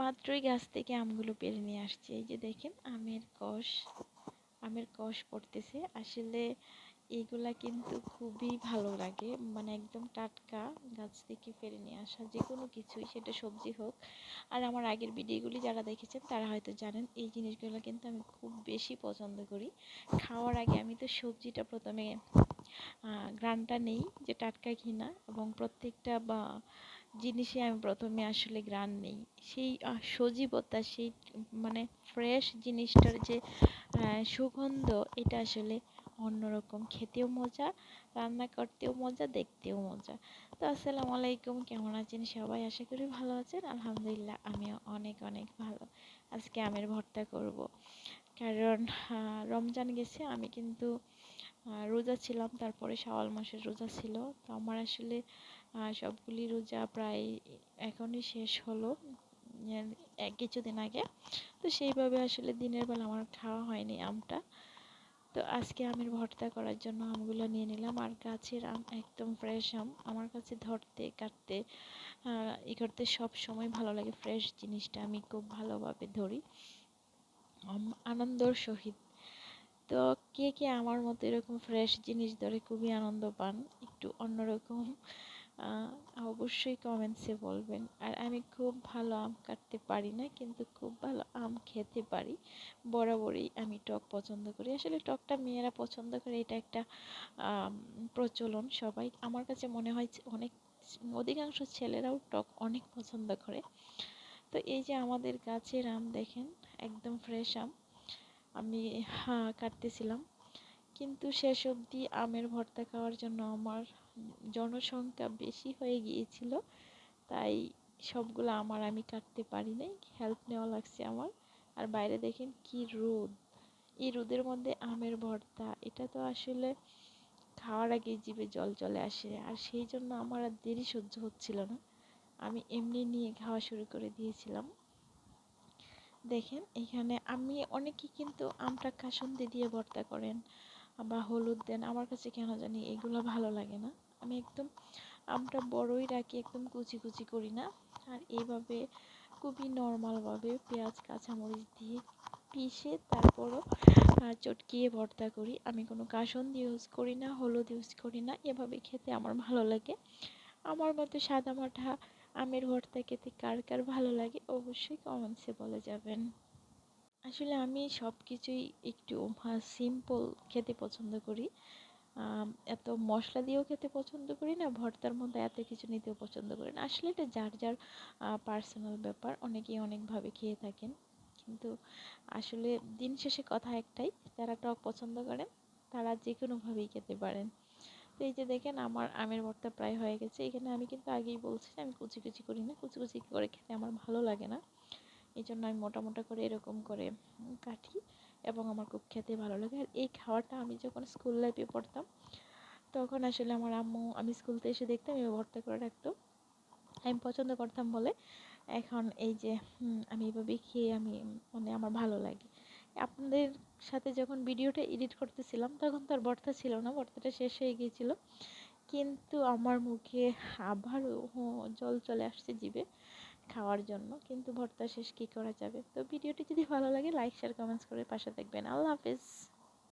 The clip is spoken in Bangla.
মাত্রই গাছ থেকে আমগুলো পেরে নিয়ে আসছি। এই যে দেখেন, আমের কষ আমের কষ পড়তেছে। আসলে এইগুলা কিন্তু খুবই ভালো লাগে। মানে একদম টাটকা গাছ থেকে পেরে নিয়ে আসা যে কোনো কিছুই, সেটা সবজি হোক। আর আমার আগের ভিডিওগুলি যারা দেখেছেন, তারা হয়তো জানেন, এই জিনিসগুলো কিন্তু আমি খুব বেশি পছন্দ করি। খাওয়ার আগে আমি তো সবজিটা প্রথমে গ্রানটা নেই যে টাটকা কিনা এবং প্রত্যেকটা বা জিনিসে আমি প্রথমে আসলে গ্রান নেই। সেই সজীবতা, সেই মানে ফ্রেশ জিনিসটার যে সুগন্ধ, এটা আসলে অন্যরকম। খেতেও মজা, রান্না করতেও মজা, দেখতেও মজা। তো আসসালামু আলাইকুম, কেমন আছেন সবাই? আশা করি ভালো আছেন। আলহামদুলিল্লাহ, আমিও অনেক অনেক ভালো। আজকে আমের ভর্তা করব। কারণ রমজান গেছে, আমি কিন্তু রোজা ছিলাম, তারপরে শাওয়াল মাসের রোজা ছিল। তো আমার আসলে সবগুলি রোজা প্রায় এখনই শেষ হলো কিছুদিন আগে। তো সেইভাবে আসলে দিনের বেলা আমার খাওয়া হয়নি আমটা। তো আজকে আমের ভর্তা করার জন্য আমগুলো নিয়ে নিলাম। আর গাছের আম একদম ফ্রেশ আম। আমার কাছে ধরতে, কাটতে ই করতে সব সময় ভালো লাগে। ফ্রেশ জিনিসটা আমি খুব ভালোভাবে ধরি। আনন্দর সহিত। তো কে কে আমার মতো এরকম ফ্রেশ জিনিস ধরে খুবই আনন্দ পান, একটু অন্যরকম অবশ্যই কমেন্টসে বলবেন। আর আমি খুব ভালো আম কাটতে পারি না, কিন্তু খুব ভালো আম খেতে পারি। বরাবরই আমি টক পছন্দ করি। আসলে টকটা মেয়েরা পছন্দ করে, এটা একটা প্রচলন সবাই। আমার কাছে মনে হয় অনেক, অধিকাংশ ছেলেরাও টক অনেক পছন্দ করে। তো এই যে আমাদের গাছের আম দেখেন একদম ফ্রেশ আম। আমি হ্যাঁ কাটতেছিলাম। কিন্তু শেষ অবধি আমের ভর্তা খাওয়ার জন্য আমার জনসংখ্যা বেশি হয়ে গিয়েছিল। তাই সবগুলো আমার আমি কাটতে পারি নাই। হেল্প নেওয়া লাগছে আমার। আর বাইরে দেখেন কি রোদ। এই রোদের মধ্যে আমের ভর্তা, এটা তো আসলে খাওয়ার আগে জিভে জল চলে আসে। আর সেই জন্য আমার আর দেরি সহ্য হচ্ছিল না। আমি এমনি নিয়ে খাওয়া শুরু করে দিয়েছিলাম। দেখেন, এখানে আমি অনেকে কিন্তু আমটা কাসুন্দি দিয়ে ভর্তা করেন বা হলুদ দেন, আমার কাছে কেন জানি এগুলো ভালো লাগে না। আমি একদম আমটা বড়ই রাখি, একদম কুচি কুচি করি না। আর এইভাবে খুবই নর্মালভাবে পেঁয়াজ, কাঁচামরিচ দিয়ে পিষে তারপরও চটকিয়ে ভর্তা করি। আমি কোনো কাসন্দি ইউজ করি না, হলুদ ইউজ করি না। এভাবে খেতে আমার ভালো লাগে। আমার মতো সাদা মাঠা আমের ভর্তা খেতে কার কার ভালো লাগে অবশ্যই কমেন্টসে বলে যাবেন। আসলে আমি সব কিছুই একটু সিম্পল খেতে পছন্দ করি। এত মশলা দিয়েও খেতে পছন্দ করি না, ভর্তার মধ্যে এত কিছু নিতেও পছন্দ করি না। আসলে এটা যার যার পার্সোনাল ব্যাপার, অনেকেই অনেকভাবে খেয়ে থাকেন। কিন্তু আসলে দিন শেষে কথা একটাই, যারা টক পছন্দ করেন, তারা যে কোনোভাবেই খেতে পারেন। তো এই যে দেখেন আমার আমের ভর্তা প্রায় হয়ে গেছে। এখানে আমি কিন্তু আগেই বলছি আমি কুচি কুচি করি না। কুচি কুচি করে খেতে আমার ভালো লাগে না। এই জন্য আমি মোটা মোটা করে এরকম করে কাটি এবং আমার খুব খেতে ভালো লাগে। আর এই খাওয়াটা আমি যখন স্কুল লাইফে পড়তাম, তখন আসলে আমার আম্মু আমি স্কুলতে এসে দেখতাম এবার ভর্তা করে রাখতো। আমি পছন্দ করতাম বলে। এখন এই যে আমি এভাবে খেয়ে আমি মানে আমার ভালো লাগে। আপনাদের সাথে যখন ভিডিওটা এডিট করতেছিলাম, তখন তো আর ভর্তা ছিল না ভর্তাটা শেষ হয়ে গিয়েছিল। কিন্তু আমার মুখে আবার জল চলে আসছে জিভে খাওয়ার জন্য। কিন্তু ভর্তা শেষ কী করা যাবে? তো ভিডিওটি যদি ভালো লাগে লাইক শেয়ার কমেন্টস করে পাশে দেখবেন আল্লাহ হাফিজ।